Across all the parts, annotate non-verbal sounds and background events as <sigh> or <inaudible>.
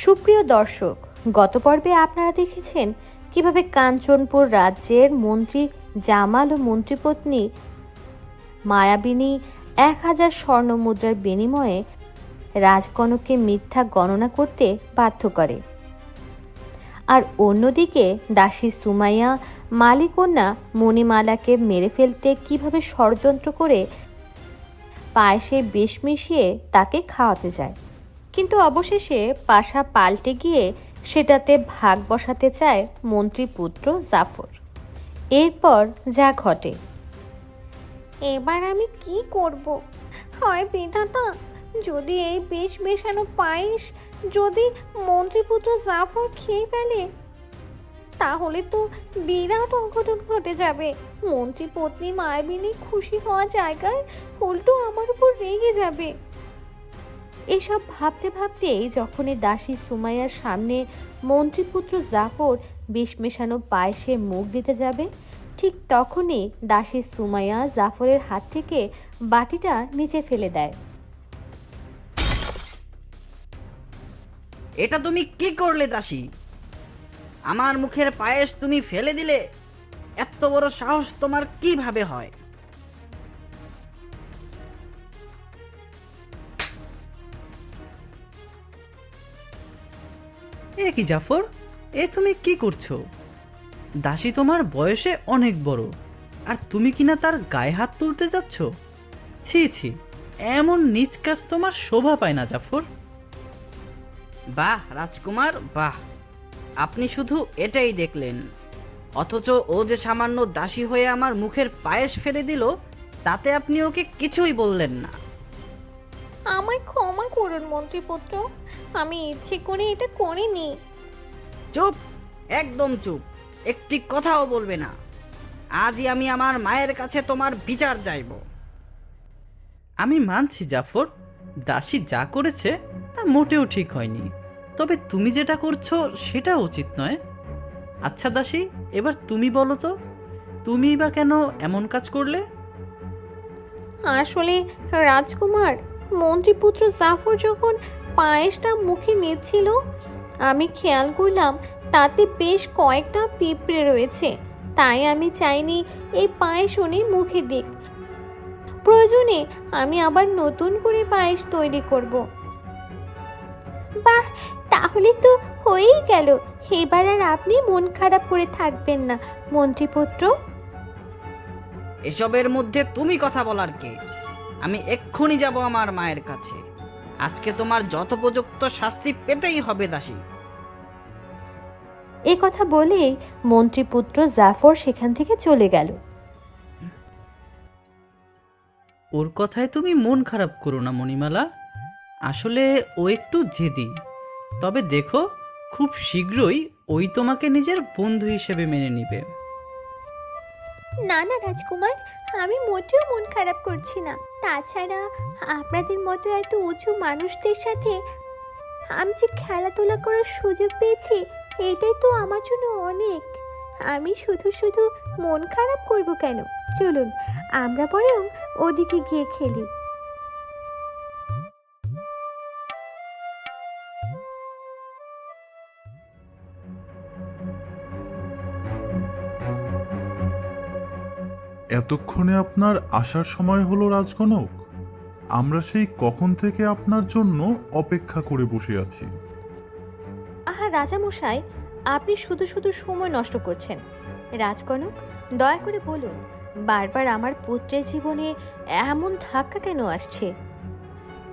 সুপ্রিয় দর্শক, গত পর্বে আপনারা দেখেছেন কীভাবে কাঞ্চনপুর রাজ্যের মন্ত্রী জামাল ও মন্ত্রীপত্নী মায়াবিনী এক হাজার স্বর্ণ মুদ্রার বিনিময়ে রাজকনককে মিথ্যা গণনা করতে বাধ্য করে। আর অন্যদিকে দাসী সুমাইয়া, মালিকন্যা মণিমালাকে মেরে ফেলতে কীভাবে ষড়যন্ত্র করে পায়েসে বিষ মিশিয়ে তাকে খাওয়াতে যায়। কিন্তু অবশেষে পাশা পাল্টে গিয়ে সেটাতে ভাগ বসাতে চায় মন্ত্রীপুত্র জাফর। এরপর যা ঘটে। এবার আমি কি করব? হয় বিধাতা, যদি এই বিষ মেশানো পায়েস যদি মন্ত্রীপুত্র জাফর খেয়ে ফেলে, তাহলে তো বিরাট অঘটন ঘটে যাবে। মন্ত্রী পত্নী মায়াবিনী খুশি হওয়া জায়গায় উল্টো আমার উপর রেগে যাবে। এসব ভাবতে ভাবতেই যখনই দাসী সুমাইয়ার সামনে মন্ত্রীপুত্র জাফর বিষ মেশানো পায়েসে মুখ দিতে যাবে, ঠিক তখনই দাসী সুমাইয়া জাফরের হাত থেকে বাটিটা নিচে ফেলে দেয়। এটা তুমি কি করলে দাসী? আমার মুখের পায়েস তুমি ফেলে দিলে? এত বড় সাহস তোমার কীভাবে হয়? এ কি, জাফর? এ তুমি কি করছ? দাসী তোমার বয়সে অনেক বড়। আর তুমি কিনা তার গায়ে হাত তুলতে যাচ্ছ? ছি ছি, এমন নিজ কাজ তোমার শোভা পায় না, জাফর। বাহ, রাজকুমার, বাহ। আপনি শুধু এটাই দেখলেন। অথচ ও যে সামান্য দাসী হয়ে আমার মুখের পায়েস ফেলে দিল, তাতে আপনি ওকে কিছুই বললেন না। আমায় ক্ষমা করুন মন্ত্রীপুত্র। আমি ইচ্ছে করে এটা করিনি। চুপ একদম চুপ। একটি কথাও বলবে না। আজই আমি আমার মায়ের কাছে তোমার বিচার চাইব। আমি মানছি জাফর। দাসী যা করেছে তা মোটেও ঠিক হয়নি। তবে তুমি যেটা করছ সেটা উচিত নয়। আচ্ছা দাসী এবার তুমি বলো তো তুমি বা কেন এমন কাজ করলে? আসলে রাজকুমার মন্ত্রীপুত্র জাফর যখন পায়েসটা মুখে নিচ্ছিল, আমি খেয়াল করলাম তাতে বেশ কয়েকটা পিঁপড়ে রয়েছে। তাই আমি চাইনি এই পায়েস উনি মুখে দিক। প্রয়োজনে আমি আবার নতুন করে পায়েস তৈরি করব। বাহ, তাহলে তো হয়েই গেল। এবার আর আপনি মন খারাপ করে থাকবেন না, মন্ত্রীপুত্র। এসবের মধ্যে তুমি কথা বলার কে? আমি এক্ষুনি যাব আমার মায়ের কাছে। আজকে তোমার যথোপযুক্ত শাস্তি পেতেই হবে দাসী। এ কথা বলেই মন্ত্রীপুত্র জাফর সেখান থেকে চলে গেল। ওর কথায় তুমি মন খারাপ করো না মণিমালা। আসলে ও একটু জেদি। তবে দেখো খুব শীঘ্রই ওই তোমাকে নিজের বন্ধু হিসেবে মেনে নিবে। না না, রাজকুমার, আমি মোটেও মন খারাপ করছি না। তাছাড়া আপনাদের মতো এত উঁচু মানুষদের সাথে আমি যে খেলাধুলা করার সুযোগ পেয়েছি, এটাই তো আমার জন্য অনেক। আমি শুধু শুধু মন খারাপ করব কেন? চলুন, আমরা বরং ওদিকে গিয়ে খেলি। এতক্ষণে আপনার আসার সময় হলো রাজগণক আমরা সেই কখন থেকে আপনার জন্য অপেক্ষা করে বসে আছি। আহা রাজামশাই আপনি শুধু শুধু সময় নষ্ট করছেন। রাজকনক দয়া করে বলুন বারবার আমার পুত্রের জীবনে এমন ধাক্কা কেন আসছে?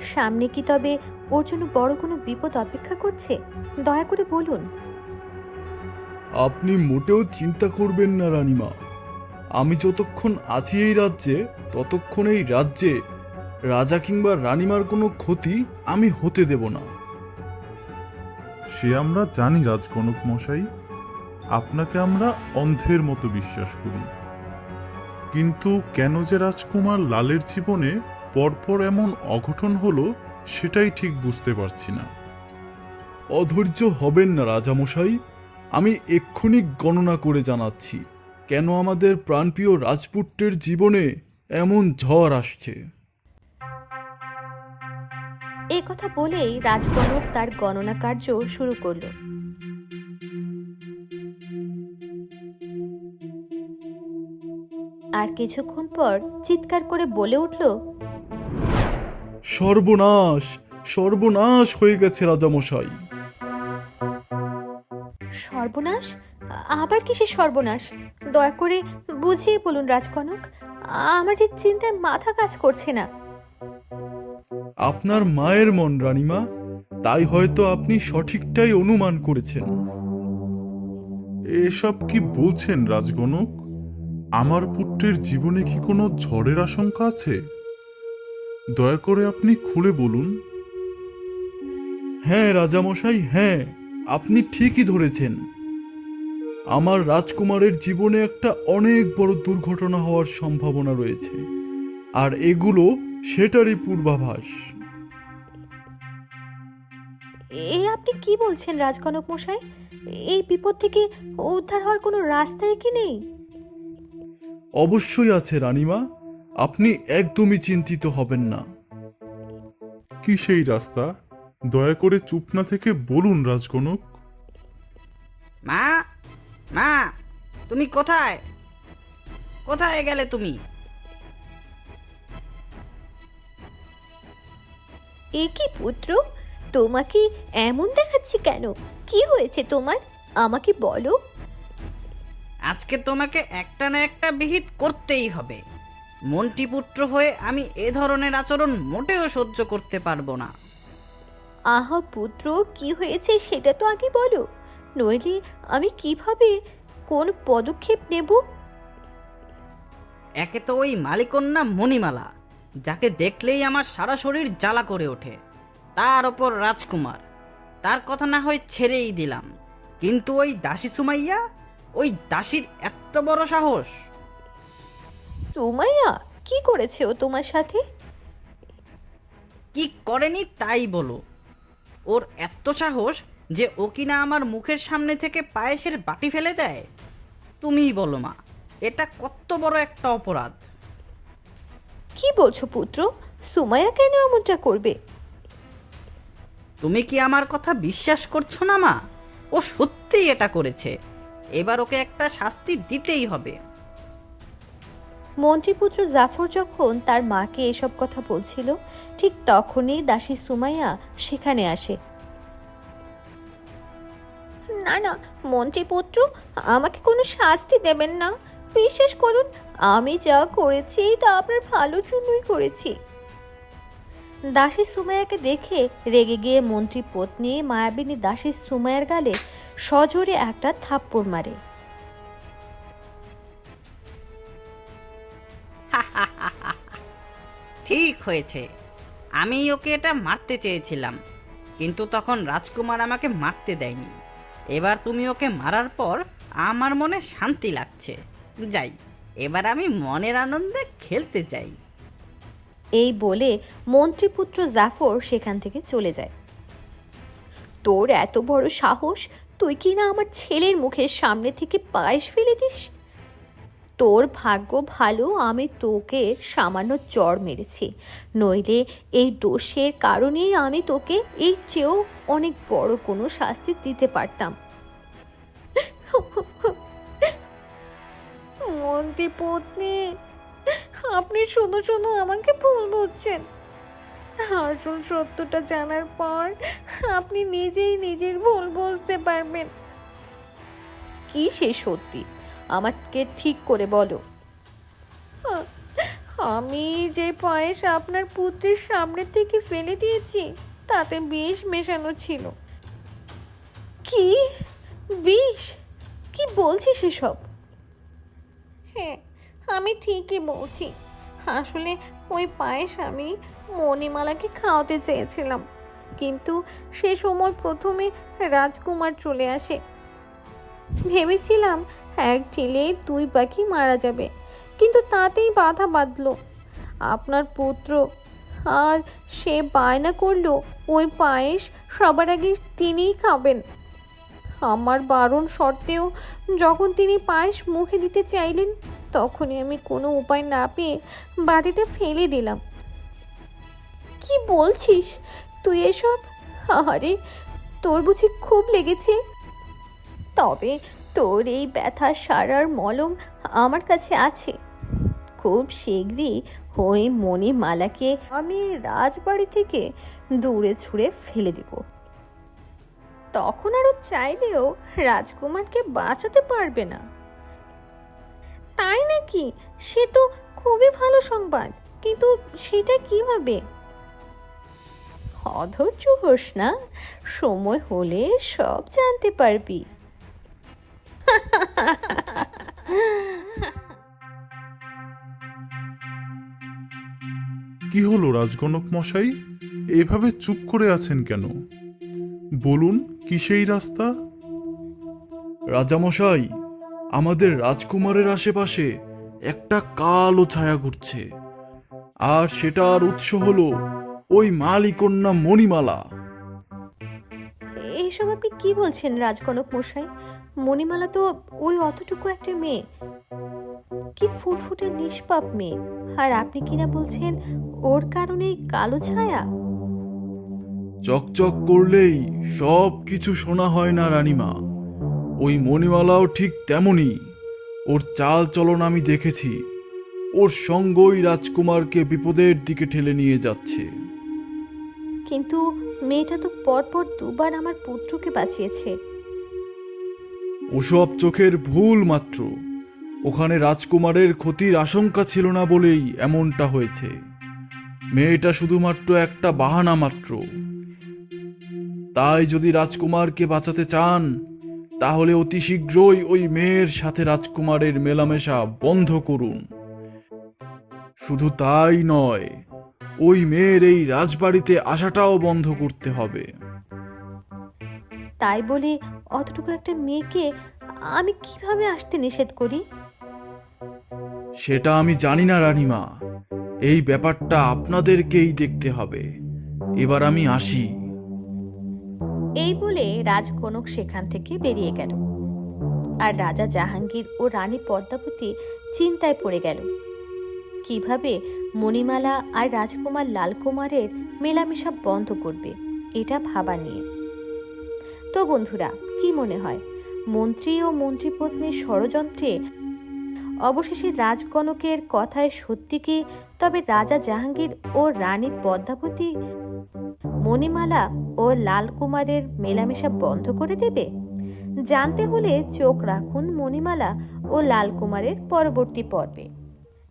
সামনে কি তবে ওর জন্য বড় কোনো বিপদ অপেক্ষা করছে? দয়া করে বলুন। আপনি মোটেও চিন্তা করবেন না রানীমা। আমি যতক্ষণ আছি এই রাজ্যে, ততক্ষণ এই রাজ্যে রাজা কিংবা রানিমার কোনো ক্ষতি আমি হতে দেব না। সে আমরা জানি রাজগণক মশাই। আপনাকে আমরা অন্ধের মতো বিশ্বাস করি। কিন্তু কেন যে রাজকুমার লালের জীবনে পরপর এমন অঘটন হলো, সেটাই ঠিক বুঝতে পারছি না। অধৈর্য হবেন না, রাজামশাই। আমি এক্ষুনি গণনা করে জানাচ্ছি। কেন আমাদের প্রাণপ্রিয় রাজপুত্রের জীবনে এমন ঝড় আসছে? এ কথা বলেই রাজকনক তার গণনা কার্য শুরু করল। আর কিছুক্ষণ পর চিৎকার করে বলে উঠল সর্বনাশ সর্বনাশ হয়ে গেছে রাজামশাই। সর্বনাশ? আবার কিসের সর্বনাশ? দয়া করে বুঝিয়ে বলুন রাজকনক, আমার যে চিন্তায় মাথা কাজ করছে না। আপনার মায়ের মন, রানীমা, তাই হয়তো আপনি সঠিকটাই অনুমান করেছেন। এসব কি বলছেন রাজগণক আমার পুত্রের জীবনে কি কোনো ঝড়ের আশঙ্কা আছে? দয়া করে আপনি খুলে বলুন। হ্যাঁ রাজামশাই হ্যাঁ আপনি ঠিকই ধরেছেন। আমার রাজকুমারের জীবনে একটা অনেক বড় দুর্ঘটনা হওয়ার সম্ভাবনা রয়েছে। আর এগুলো সেটারই পূর্বাভাস। এ আপনি কি বলছেন রাজকনক মশাই? এই বিপদ থেকে উদ্ধার হওয়ার কোনো রাস্তাই কি নেই? অবশ্যই আছে রানীমা। আপনি একদমই চিন্তিত হবেন না। কি সেই রাস্তা? দয়া করে চুপ না থেকে বলুন রাজগণক মা মা তুমি কোথায়? কোথায় গেলে তুমি? এ কি পুত্র? তোমাকে এমন দেখাচ্ছি কেন? কি হয়েছে তোমার? আমাকে বলো। আজকে তোমাকে একটা না একটা বিহিত করতেই হবে। মন্ত্রীপুত্র হয়ে আমি এ ধরনের আচরণ মোটেও সহ্য করতে পারব না। আহা পুত্র কি হয়েছে সেটা তো আগে বলো। নইলে আমি কীভাবে কোন পদক্ষেপ নেব? একে তো ওই মালিকন্যা মণিমালা যাকে দেখলেই আমার সারা শরীর জ্বালা করে ওঠে। তার ওপর রাজকুমার তার কথা না হয় ছেড়েই দিলাম। কিন্তু ওই দাসী সুমাইয়া ওই দাসীর এত বড় সাহস। সুমাইয়া কি করেছে ও তোমার সাথে? কি করেনি তাই বলো। ওর এত সাহস যে ও কিনা আমার মুখের সামনে থেকে পায়েসের বাটি ফেলে দেয়? তুমিই বলো মা এটা কত বড় একটা অপরাধ। কি বলছো পুত্র? সুমাইয়া কেন এমনটা করবে? তুমি কি আমার কথা বিশ্বাস করছ না মা? ও সত্যিই এটা করেছে। এবার ওকে একটা শাস্তি দিতেই হবে। মন্ত্রীপুত্র জাফর যখন তার মাকে এসব কথা বলছিল ঠিক তখনই দাসী সুমাইয়া সেখানে আসে। না না মন্ত্রীপুত্র আমাকে কোনো শাস্তি দেবেন না। বিশ্বাস করুন, আমি যা করেছি তা আপনার ভালোর জন্যই করেছি। দাসী সুমাইয়াকে দেখে রেগে গিয়ে মন্ত্রী পত্নী মায়াবিনী দাসী সুমাইয়ার গালে সজোরে একটা থাপ্পড় মারে। <laughs> ঠিক হয়েছে। আমি ওকে এটা মারতে চেয়েছিলাম, কিন্তু তখন রাজকুমার আমাকে মারতে দেয়নি। এবার তুমি ওকে মারার পর আমার মনে শান্তি লাগছে। যাই, এবার আমি মনের আনন্দে খেলতে চাই। এই বলে মন্ত্রীপুত্র জাফর সেখান থেকে চলে যায়। তোর এত বড় সাহস, তুই কি না আমার ছেলের মুখের সামনে থেকে পায়েস ফেলে দিস? তোর ভাগ্য ভালো, আমি তোকে সামান্য জ্বর মেরেছি। নইলে এই দোষের কারণেই আমি তোকে এর চেয়েও অনেক বড় কোনো শাস্তি দিতে পারতাম। মন্ত্রী পত্নী, আপনি শুধু শুধু আমাকে ভুল বুঝছেন। আসল সত্যটা জানার পর আপনি নিজেই নিজের ভুল বুঝতে পারবেন। কি সে সত্যি? আমাকে ঠিক করে বলো। আমি যে পায়েস আপনার পুত্রের সামনে থেকে ফেলে দিয়েছি তাতে বিষ মেশানো ছিল। কি? বিষ? কি বলছিস এসব? হ্যাঁ আমি ঠিকই বলছি। আসলে ওই পায়েস আমি মণিমালাকে খাওয়াতে চেয়েছিলাম। কিন্তু সে সময় প্রথমে রাজকুমার চলে আসে। ভেবেছিলাম এক ঢিলে দুই পাখি মারা যাবে। কিন্তু তাতেই বাধা বাঁধলো। আপনার পুত্র, আর সে বায়না করল, ওই পায়েস সবার আগে তিনিই খাবেন। আমার বারণ সত্ত্বেও যখন তিনি পায়েস মুখে দিতে চাইলেন, তখনই আমি কোনো উপায় না পেয়ে বাটিটা ফেলে দিলাম। কি বলছিস? তুই এসব? আরে তোর বুঝি খুব লেগেছে। তবে তোর এই ব্যথা সারার মলম আমার কাছে আছে। খুব শীঘ্রই ওই মণিমালাকে আমি রাজবাড়ি থেকে দূরে ছুঁড়ে ফেলে দেব। তখন আরও চাইলেও রাজকুমারকে বাঁচাতে পারবে না। তাই নাকি? সে তো খুবই ভালো সংবাদ, কিন্তু সেটা কীভাবে? অধৈর্য হোস না, সময় হলে সব জানতে পারবি। কি হলো রাজগণক মশাই? এভাবে চুপ করে আছেন কেন? বলুন কি সেই রাস্তা? রাজামশাই আমাদের রাজকুমারের আশেপাশে একটা কালো ছায়া ঘুরছে। আর সেটার উৎস হলো ওই মালিকন্যা মণিমালা। এইসব আপনি কি বলছেন রাজকনক মশাই? মণিমালা তো ওই অতটুকু একটা মেয়ে। কি ফুটফুটে নিষ্পাপ মেয়ে। আর আপনি কিনা বলছেন ওর কারণেই কালো ছায়া? চকচক করলেই সব কিছু শোনা হয় না রানীমা। ওই মণিমালাও ঠিক তেমনই। ওর চাল চলন আমি দেখেছি। ওর সঙ্গই রাজকুমারকে বিপদের দিকে ঠেলে নিয়ে যাচ্ছে। কিন্তু মেয়েটা তো পরপর দুবার আমার পুত্রকে বাঁচিয়েছে। ওসব চোখের ভুল মাত্র। ওখানে রাজকুমারের ক্ষতির আশঙ্কা ছিল না বলেই এমনটা হয়েছে। মেয়েটা শুধুমাত্র একটা বাহানা মাত্র। তাই যদি রাজকুমারকে বাঁচাতে চান, তাহলে অতি শীঘ্রই ওই মেয়ের সাথে রাজকুমারের মেলামেশা বন্ধ করুন। শুধু তাই নয়, ওই মেয়ের এই রাজবাড়িতে আসাটাও বন্ধ করতে হবে। তাই বলে অতটুকু একটা মেয়েকে আমি কীভাবে আসতে নিষেধ করি? সেটা আমি জানি না রানীমা। এই ব্যাপারটা আপনাদেরকেই দেখতে হবে। এবার আমি আসি। এই বলে রাজকনক সেখান থেকে বেরিয়ে গেল। আর রাজা জাহাঙ্গীর ও রানী পদ্মাবতী চিন্তায় পড়ে গেল। কীভাবে মণিমালা আর রাজকুমার লালকুমারের মেলামেশা বন্ধ করবে এটা ভাবা নিয়ে। তো বন্ধুরা, কি মনে হয়? মন্ত্রী ও মন্ত্রীপত্নীর ষড়যন্ত্রে অবশেষে রাজকনকের কথায় সত্যি কি তবে রাজা জাহাঙ্গীর ও রানী পদ্মাবতী মণিমালা ও লালকুমারের মেলামেশা বন্ধ করে দেবে? জানতে হলে চোখ রাখুন মণিমালা ও লালকুমারের পরবর্তী পর্বে।